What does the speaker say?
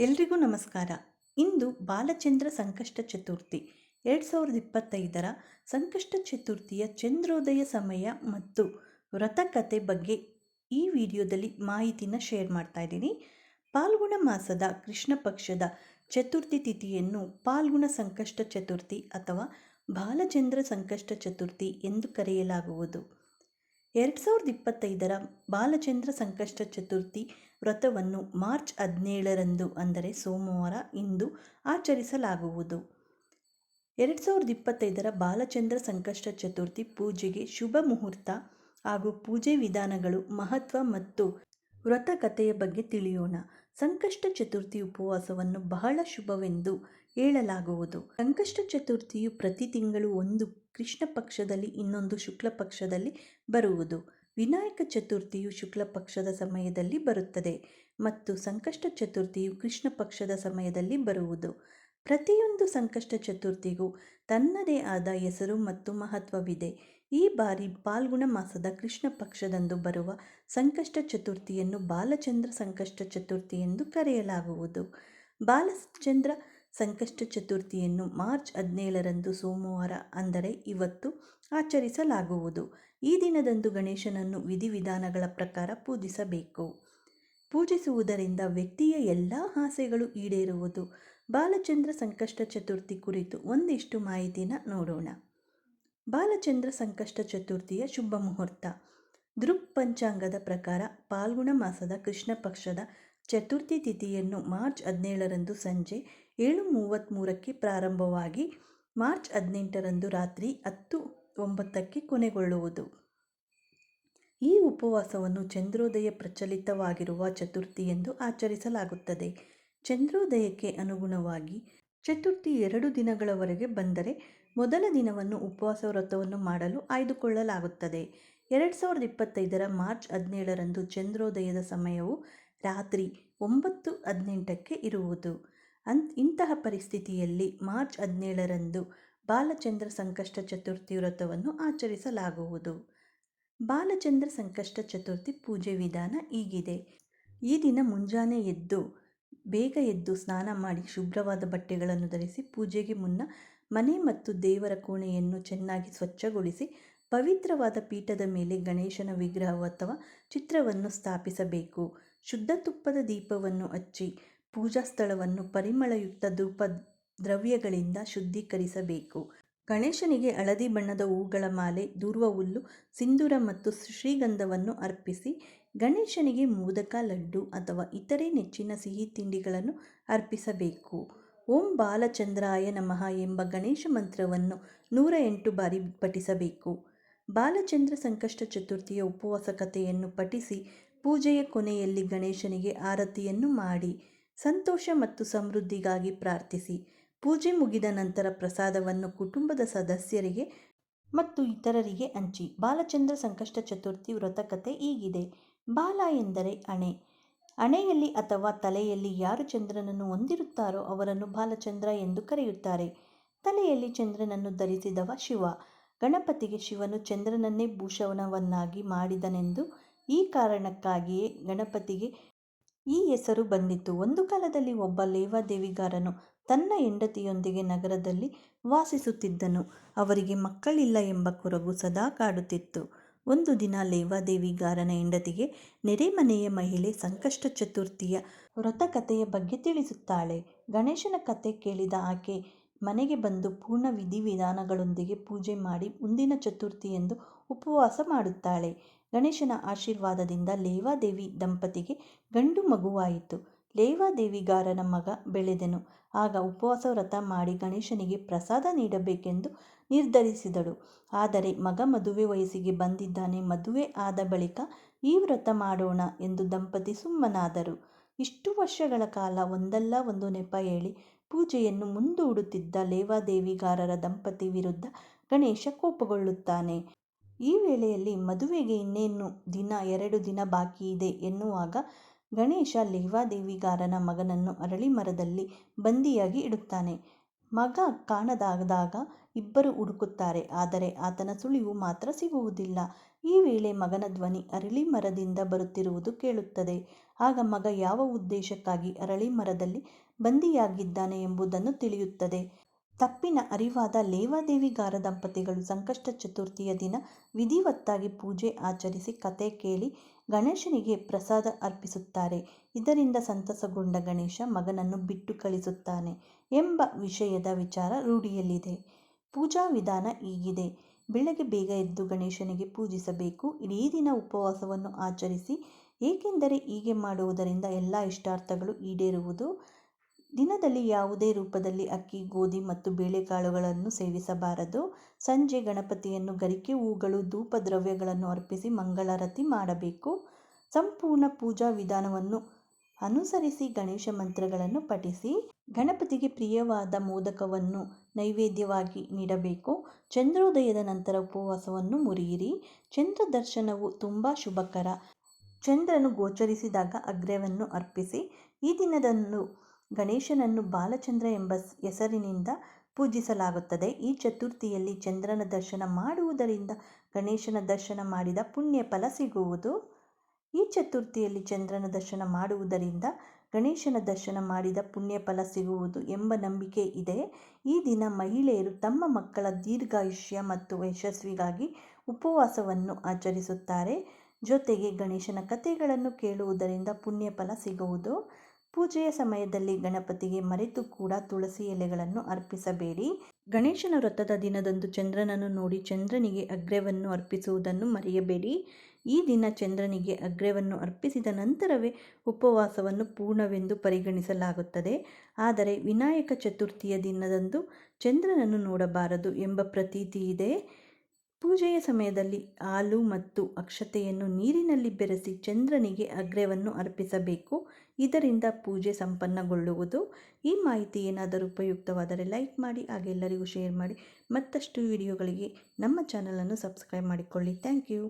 ಎಲ್ರಿಗೂ ನಮಸ್ಕಾರ. ಇಂದು ಬಾಲಚಂದ್ರ ಸಂಕಷ್ಟ ಚತುರ್ಥಿ. ಎರಡು ಸಾವಿರದ ಇಪ್ಪತ್ತೈದರ ಸಂಕಷ್ಟ ಚತುರ್ಥಿಯ ಚಂದ್ರೋದಯ ಸಮಯ ಮತ್ತು ವ್ರತಕತೆ ಬಗ್ಗೆ ಈ ವಿಡಿಯೋದಲ್ಲಿ ಮಾಹಿತಿನ ಶೇರ್ ಮಾಡ್ತಾ ಇದ್ದೀನಿ. ಪಾಲ್ಗುಣ ಮಾಸದ ಕೃಷ್ಣ ಪಕ್ಷದ ಚತುರ್ಥಿ ತಿಥಿಯನ್ನು ಪಾಲ್ಗುಣ ಸಂಕಷ್ಟ ಚತುರ್ಥಿ ಅಥವಾ ಬಾಲಚಂದ್ರ ಸಂಕಷ್ಟ ಚತುರ್ಥಿ ಎಂದು ಕರೆಯಲಾಗುವುದು. ಎರಡು ಸಾವಿರದ ಇಪ್ಪತ್ತೈದರ ಬಾಲಚಂದ್ರ ಸಂಕಷ್ಟ ಚತುರ್ಥಿ ವ್ರತವನ್ನು ಮಾರ್ಚ್ ಹದಿನೇಳರಂದು, ಅಂದರೆ ಸೋಮವಾರ ಇಂದು ಆಚರಿಸಲಾಗುವುದು. ಎರಡು ಸಾವಿರದ ಇಪ್ಪತ್ತೈದರ ಬಾಲಚಂದ್ರ ಸಂಕಷ್ಟ ಚತುರ್ಥಿ ಪೂಜೆಗೆ ಶುಭ ಮುಹೂರ್ತ ಹಾಗೂ ಪೂಜೆ ವಿಧಾನಗಳು ಮಹತ್ವ ಮತ್ತು ವ್ರತಕಥೆಯ ಬಗ್ಗೆ ತಿಳಿಯೋಣ. ಸಂಕಷ್ಟ ಚತುರ್ಥಿ ಉಪವಾಸವನ್ನು ಬಹಳ ಶುಭವೆಂದು ಹೇಳಲಾಗುವುದು. ಸಂಕಷ್ಟ ಚತುರ್ಥಿಯು ಪ್ರತಿ ತಿಂಗಳು ಒಂದು ಕೃಷ್ಣ ಪಕ್ಷದಲ್ಲಿ ಇನ್ನೊಂದು ಶುಕ್ಲ ಪಕ್ಷದಲ್ಲಿ ಬರುವುದು. ವಿನಾಯಕ ಚತುರ್ಥಿಯು ಶುಕ್ಲ ಪಕ್ಷದ ಸಮಯದಲ್ಲಿ ಬರುತ್ತದೆ ಮತ್ತು ಸಂಕಷ್ಟ ಚತುರ್ಥಿಯು ಕೃಷ್ಣ ಪಕ್ಷದ ಸಮಯದಲ್ಲಿ ಬರುವುದು. ಪ್ರತಿಯೊಂದು ಸಂಕಷ್ಟ ಚತುರ್ಥಿಗೂ ತನ್ನದೇ ಆದ ಹೆಸರು ಮತ್ತು ಮಹತ್ವವಿದೆ. ಈ ಬಾರಿ ಪಾಲ್ಗುಣ ಮಾಸದ ಕೃಷ್ಣ ಪಕ್ಷದಂದು ಬರುವ ಸಂಕಷ್ಟ ಚತುರ್ಥಿಯನ್ನು ಬಾಲಚಂದ್ರ ಸಂಕಷ್ಟ ಚತುರ್ಥಿ ಎಂದು ಕರೆಯಲಾಗುವುದು. ಬಾಲಚಂದ್ರ ಸಂಕಷ್ಟ ಚತುರ್ಥಿಯನ್ನು ಮಾರ್ಚ್ ಹದಿನೇಳರಂದು ಸೋಮವಾರ ಅಂದರೆ ಇವತ್ತು ಆಚರಿಸಲಾಗುವುದು. ಈ ದಿನದಂದು ಗಣೇಶನನ್ನು ವಿಧಿವಿಧಾನಗಳ ಪ್ರಕಾರ ಪೂಜಿಸಬೇಕು. ಪೂಜಿಸುವುದರಿಂದ ವ್ಯಕ್ತಿಯ ಎಲ್ಲ ಆಸೆಗಳು ಈಡೇರುವುದು. ಬಾಲಚಂದ್ರ ಸಂಕಷ್ಟ ಚತುರ್ಥಿ ಕುರಿತು ಒಂದಿಷ್ಟು ಮಾಹಿತಿನ ನೋಡೋಣ. ಬಾಲಚಂದ್ರ ಸಂಕಷ್ಟ ಚತುರ್ಥಿಯ ಶುಭ ಮುಹೂರ್ತ. ದೃಕ್ ಪಂಚಾಂಗದ ಪ್ರಕಾರ ಪಾಲ್ಗುಣ ಮಾಸದ ಕೃಷ್ಣ ಪಕ್ಷದ ಚತುರ್ಥಿ ತಿಥಿಯನ್ನು ಮಾರ್ಚ್ ಹದಿನೇಳರಂದು ಸಂಜೆ ಏಳು ಮೂವತ್ತ್ಮೂರಕ್ಕೆ ಪ್ರಾರಂಭವಾಗಿ ಮಾರ್ಚ್ ಹದಿನೆಂಟರಂದು ರಾತ್ರಿ ಹತ್ತು ಒಂಬತ್ತಕ್ಕೆ ಕೊನೆಗೊಳ್ಳುವುದು. ಈ ಉಪವಾಸವನ್ನು ಚಂದ್ರೋದಯ ಪ್ರಚಲಿತವಾಗಿರುವ ಚತುರ್ಥಿ ಎಂದು ಆಚರಿಸಲಾಗುತ್ತದೆ. ಚಂದ್ರೋದಯಕ್ಕೆ ಅನುಗುಣವಾಗಿ ಚತುರ್ಥಿ ಎರಡು ದಿನಗಳವರೆಗೆ ಬಂದರೆ ಮೊದಲ ದಿನವನ್ನು ಉಪವಾಸ ವ್ರತವನ್ನು ಮಾಡಲು ಆಯ್ದುಕೊಳ್ಳಲಾಗುತ್ತದೆ. ಎರಡು ಸಾವಿರದ ಇಪ್ಪತ್ತೈದರ ಮಾರ್ಚ್ ಹದಿನೇಳರಂದು ಚಂದ್ರೋದಯದ ಸಮಯವು ರಾತ್ರಿ ಒಂಬತ್ತು ಹದಿನೆಂಟಕ್ಕೆ ಇರುವುದು. ಅನ್, ಇಂತಹ ಪರಿಸ್ಥಿತಿಯಲ್ಲಿ ಮಾರ್ಚ್ ಹದಿನೇಳರಂದು ಬಾಲಚಂದ್ರ ಸಂಕಷ್ಟ ಚತುರ್ಥಿ ವ್ರತವನ್ನು ಆಚರಿಸಲಾಗುವುದು. ಬಾಲಚಂದ್ರ ಸಂಕಷ್ಟ ಚತುರ್ಥಿ ಪೂಜೆ ವಿಧಾನ ಹೀಗಿದೆ. ಈ ದಿನ ಮುಂಜಾನೆ ಎದ್ದು, ಬೇಗ ಎದ್ದು ಸ್ನಾನ ಮಾಡಿ ಶುಭ್ರವಾದ ಬಟ್ಟೆಗಳನ್ನು ಧರಿಸಿ ಪೂಜೆಗೆ ಮುನ್ನ ಮನೆ ಮತ್ತು ದೇವರ ಕೋಣೆಯನ್ನು ಚೆನ್ನಾಗಿ ಸ್ವಚ್ಛಗೊಳಿಸಿ ಪವಿತ್ರವಾದ ಪೀಠದ ಮೇಲೆ ಗಣೇಶನ ವಿಗ್ರಹ ಅಥವಾ ಚಿತ್ರವನ್ನು ಸ್ಥಾಪಿಸಬೇಕು. ಶುದ್ಧ ತುಪ್ಪದ ದೀಪವನ್ನು ಹಚ್ಚಿ ಪೂಜಾ ಸ್ಥಳವನ್ನು ಪರಿಮಳಯುಕ್ತ ಧೂಪ ದ್ರವ್ಯಗಳಿಂದ ಶುದ್ಧೀಕರಿಸಬೇಕು. ಗಣೇಶನಿಗೆ ಹಳದಿ ಬಣ್ಣದ ಹೂಗಳ ಮಾಲೆ, ದೂರ್ವ ಹುಲ್ಲು, ಸಿಂಧೂರ ಮತ್ತು ಶ್ರೀಗಂಧವನ್ನು ಅರ್ಪಿಸಿ, ಗಣೇಶನಿಗೆ ಮೋದಕ ಲಡ್ಡು ಅಥವಾ ಇತರೆ ನೆಚ್ಚಿನ ಸಿಹಿ ತಿಂಡಿಗಳನ್ನು ಅರ್ಪಿಸಬೇಕು. ಓಂ ಬಾಲಚಂದ್ರಾಯ ನಮಃ ಎಂಬ ಗಣೇಶ ಮಂತ್ರವನ್ನು ನೂರ ಎಂಟು ಬಾರಿ ಪಠಿಸಬೇಕು. ಬಾಲಚಂದ್ರ ಸಂಕಷ್ಟ ಚತುರ್ಥಿಯ ಉಪವಾಸ ಕಥೆಯನ್ನು ಪಠಿಸಿ, ಪೂಜೆಯ ಕೊನೆಯಲ್ಲಿ ಗಣೇಶನಿಗೆ ಆರತಿಯನ್ನು ಮಾಡಿ. ಸಂತೋಷ ಮತ್ತು ಸಮೃದ್ಧಿಗಾಗಿ ಪ್ರಾರ್ಥಿಸಿ. ಪೂಜೆ ಮುಗಿದ ನಂತರ ಪ್ರಸಾದವನ್ನು ಕುಟುಂಬದ ಸದಸ್ಯರಿಗೆ ಮತ್ತು ಇತರರಿಗೆ ಹಂಚಿ. ಬಾಲಚಂದ್ರ ಸಂಕಷ್ಟ ಚತುರ್ಥಿ ವ್ರತಕತೆ ಹೀಗಿದೆ. ಬಾಲ ಎಂದರೆ ಅಣೆ ಅಣೆಯಲ್ಲಿ ಅಥವಾ ತಲೆಯಲ್ಲಿ ಯಾರು ಚಂದ್ರನನ್ನು ಹೊಂದಿರುತ್ತಾರೋ ಅವರನ್ನು ಬಾಲಚಂದ್ರ ಎಂದು ಕರೆಯುತ್ತಾರೆ. ತಲೆಯಲ್ಲಿ ಚಂದ್ರನನ್ನು ಧರಿಸಿದವ ಶಿವ. ಗಣಪತಿಗೆ ಶಿವನು ಚಂದ್ರನನ್ನೇ ಭೂಷಣವನ್ನಾಗಿ ಮಾಡಿದನೆಂದು ಈ ಕಾರಣಕ್ಕಾಗಿಯೇ ಗಣಪತಿಗೆ ಈ ಹೆಸರು ಬಂದಿತು ಒಂದು ಕಾಲದಲ್ಲಿ ಒಬ್ಬ ಲೇವಾದೇವಿಗಾರನು ತನ್ನ ಹೆಂಡತಿಯೊಂದಿಗೆ ನಗರದಲ್ಲಿ ವಾಸಿಸುತ್ತಿದ್ದನು. ಅವರಿಗೆ ಮಕ್ಕಳಿಲ್ಲ ಎಂಬ ಕೊರಗು ಸದಾ ಕಾಡುತ್ತಿತ್ತು. ಒಂದು ದಿನ ಲೇವಾದೇವಿಗಾರನ ಹೆಂಡತಿಗೆ ನೆರೆಮನೆಯ ಮಹಿಳೆ ಸಂಕಷ್ಟ ಚತುರ್ಥಿಯ ವ್ರತಕಥೆಯ ಬಗ್ಗೆ ತಿಳಿಸುತ್ತಾಳೆ. ಗಣೇಶನ ಕತೆ ಕೇಳಿದ ಆಕೆ ಮನೆಗೆ ಬಂದು ಪೂರ್ಣ ವಿಧಿವಿಧಾನಗಳೊಂದಿಗೆ ಪೂಜೆ ಮಾಡಿ ಮುಂದಿನ ಚತುರ್ಥಿಯೆಂದು ಉಪವಾಸ ಮಾಡುತ್ತಾಳೆ. ಗಣೇಶನ ಆಶೀರ್ವಾದದಿಂದ ಲೇವಾದೇವಿ ದಂಪತಿಗೆ ಗಂಡು ಮಗುವಾಯಿತು. ಲೇವಾದೇವಿಗಾರನ ಮಗ ಬೆಳೆದನು. ಆಗ ಉಪವಾಸ ವ್ರತ ಮಾಡಿ ಗಣೇಶನಿಗೆ ಪ್ರಸಾದ ನೀಡಬೇಕೆಂದು ನಿರ್ಧರಿಸಿದಳು. ಆದರೆ ಮಗ ಮದುವೆ ವಯಸ್ಸಿಗೆ ಬಂದಿದ್ದಾನೆ. ಮದುವೆ ಆದ ಬಳಿಕ ಈ ವ್ರತ ಮಾಡೋಣ ಎಂದು ದಂಪತಿ ಸುಮ್ಮನಾದರು. ಇಷ್ಟು ವರ್ಷಗಳ ಕಾಲ ಒಂದಲ್ಲ ಒಂದು ನೆಪ ಹೇಳಿ ಪೂಜೆಯನ್ನು ಮುಂದೂಡುತ್ತಿದ್ದ ಲೇವಾದೇವಿಗಾರರ ದಂಪತಿ ವಿರುದ್ಧ ಗಣೇಶ ಕೋಪಗೊಳ್ಳುತ್ತಾನೆ. ಈ ವೇಳೆಯಲ್ಲಿ ಮದುವೆಗೆ ಇನ್ನೇನು ದಿನ, ಎರಡು ದಿನ ಬಾಕಿ ಇದೆ ಎನ್ನುವಾಗ ಗಣೇಶ ಲೇವಾದೇವಿಗಾರನ ಮಗನನ್ನು ಅರಳಿ ಮರದಲ್ಲಿ ಬಂದಿಯಾಗಿ ಇಡುತ್ತಾನೆ. ಮಗ ಕಾಣದಾದಾಗ ಇಬ್ಬರು ಹುಡುಕುತ್ತಾರೆ, ಆದರೆ ಆತನ ಸುಳಿವು ಮಾತ್ರ ಸಿಗುವುದಿಲ್ಲ. ಈ ವೇಳೆ ಮಗನ ಧ್ವನಿ ಅರಳಿ ಮರದಿಂದ ಬರುತ್ತಿರುವುದು ಕೇಳುತ್ತದೆ. ಆಗ ಮಗ ಯಾವ ಉದ್ದೇಶಕ್ಕಾಗಿ ಅರಳಿ ಮರದಲ್ಲಿ ಬಂದಿಯಾಗಿದ್ದಾನೆ ಎಂಬುದನ್ನು ತಿಳಿಯುತ್ತದೆ. ತಪ್ಪಿನ ಅರಿವಾದ ಲೇವಾದೇವಿಗಾರ ದಂಪತಿಗಳು ಸಂಕಷ್ಟ ಚತುರ್ಥಿಯ ದಿನ ವಿಧಿವತ್ತಾಗಿ ಪೂಜೆ ಆಚರಿಸಿ ಕತೆ ಕೇಳಿ ಗಣೇಶನಿಗೆ ಪ್ರಸಾದ ಅರ್ಪಿಸುತ್ತಾರೆ. ಇದರಿಂದ ಸಂತಸಗೊಂಡ ಗಣೇಶ ಮಗನನ್ನು ಬಿಟ್ಟು ಕಳಿಸುತ್ತಾನೆ ಎಂಬ ವಿಷಯದ ವಿಚಾರ ರೂಢಿಯಲ್ಲಿದೆ. ಪೂಜಾ ವಿಧಾನ ಹೀಗಿದೆ. ಬೆಳಗ್ಗೆ ಬೇಗ ಎದ್ದು ಗಣೇಶನಿಗೆ ಪೂಜಿಸಬೇಕು. ಇಡೀ ದಿನ ಉಪವಾಸವನ್ನು ಆಚರಿಸಿ, ಏಕೆಂದರೆ ಹೀಗೆ ಮಾಡುವುದರಿಂದ ಎಲ್ಲ ಇಷ್ಟಾರ್ಥಗಳು ಈಡೇರುವುದು ದಿನದಲ್ಲಿ ಯಾವುದೇ ರೂಪದಲ್ಲಿ ಅಕ್ಕಿ, ಗೋಧಿ ಮತ್ತು ಬೇಳೆಕಾಳುಗಳನ್ನು ಸೇವಿಸಬಾರದು. ಸಂಜೆ ಗಣಪತಿಯನ್ನು ಗರಿಕೆ, ಹೂಗಳು ಧೂಪ ದ್ರವ್ಯಗಳನ್ನು ಅರ್ಪಿಸಿ ಮಂಗಳಾರತಿ ಮಾಡಬೇಕು. ಸಂಪೂರ್ಣ ಪೂಜಾ ವಿಧಾನವನ್ನು ಅನುಸರಿಸಿ ಗಣೇಶ ಮಂತ್ರಗಳನ್ನು ಪಠಿಸಿ ಗಣಪತಿಗೆ ಪ್ರಿಯವಾದ ಮೋದಕವನ್ನು ನೈವೇದ್ಯವಾಗಿ ನೀಡಬೇಕು. ಚಂದ್ರೋದಯದ ನಂತರ ಉಪವಾಸವನ್ನು ಮುರಿಯಿರಿ. ಚಂದ್ರ ದರ್ಶನವು ತುಂಬ ಶುಭಕರ. ಚಂದ್ರನು ಗೋಚರಿಸಿದಾಗ ಅಗ್ರವನ್ನು ಅರ್ಪಿಸಿ ಈ ದಿನದಂದು ಗಣೇಶನನ್ನು ಬಾಲಚಂದ್ರ ಎಂಬ ಹೆಸರಿನಿಂದ ಪೂಜಿಸಲಾಗುತ್ತದೆ. ಈ ಚತುರ್ಥಿಯಲ್ಲಿ ಚಂದ್ರನ ದರ್ಶನ ಮಾಡುವುದರಿಂದ ಗಣೇಶನ ದರ್ಶನ ಮಾಡಿದ ಪುಣ್ಯ ಫಲ ಸಿಗುವುದು. ಈ ಚತುರ್ಥಿಯಲ್ಲಿ ಚಂದ್ರನ ದರ್ಶನ ಮಾಡುವುದರಿಂದ ಗಣೇಶನ ದರ್ಶನ ಮಾಡಿದ ಪುಣ್ಯ ಫಲ ಸಿಗುವುದು ಎಂಬ ನಂಬಿಕೆ ಇದೆ. ಈ ದಿನ ಮಹಿಳೆಯರು ತಮ್ಮ ಮಕ್ಕಳ ದೀರ್ಘಾಯುಷ್ಯ ಮತ್ತು ಯಶಸ್ವಿಗಾಗಿ ಉಪವಾಸವನ್ನು ಆಚರಿಸುತ್ತಾರೆ. ಜೊತೆಗೆ ಗಣೇಶನ ಕಥೆಗಳನ್ನು ಕೇಳುವುದರಿಂದ ಪುಣ್ಯ ಫಲ ಸಿಗುವುದು. ಪೂಜೆಯ ಸಮಯದಲ್ಲಿ ಗಣಪತಿಗೆ ಮರೆತು ಕೂಡ ತುಳಸಿ ಎಲೆಗಳನ್ನು ಅರ್ಪಿಸಬೇಡಿ. ಗಣೇಶನ ವ್ರತದ ದಿನದಂದು ಚಂದ್ರನನ್ನು ನೋಡಿ ಚಂದ್ರನಿಗೆ ಅಗ್ರವನ್ನು ಅರ್ಪಿಸುವುದನ್ನು ಮರೆಯಬೇಡಿ. ಈ ದಿನ ಚಂದ್ರನಿಗೆ ಅಗ್ರವನ್ನು ಅರ್ಪಿಸಿದ ನಂತರವೇ ಉಪವಾಸವನ್ನು ಪೂರ್ಣವೆಂದು ಪರಿಗಣಿಸಲಾಗುತ್ತದೆ. ಆದರೆ ವಿನಾಯಕ ಚತುರ್ಥಿಯ ದಿನದಂದು ಚಂದ್ರನನ್ನು ನೋಡಬಾರದು ಎಂಬ ಪ್ರತೀತಿ ಇದೆ. ಪೂಜೆಯ ಸಮಯದಲ್ಲಿ ಹಾಲು ಮತ್ತು ಅಕ್ಷತೆಯನ್ನು ನೀರಿನಲ್ಲಿ ಬೆರೆಸಿ ಚಂದ್ರನಿಗೆ ಅಗ್ರವನ್ನು ಅರ್ಪಿಸಬೇಕು. ಇದರಿಂದ ಪೂಜೆ ಸಂಪನ್ನಗೊಳ್ಳುವುದು. ಈ ಮಾಹಿತಿ ಏನಾದರೂ ಉಪಯುಕ್ತವಾದರೆ ಲೈಕ್ ಮಾಡಿ, ಹಾಗೆ ಎಲ್ಲರಿಗೂ ಶೇರ್ ಮಾಡಿ. ಮತ್ತಷ್ಟು ವಿಡಿಯೋಗಳಿಗೆ ನಮ್ಮ ಚಾನಲನ್ನು ಸಬ್ಸ್ಕ್ರೈಬ್ ಮಾಡಿಕೊಳ್ಳಿ. Thank you.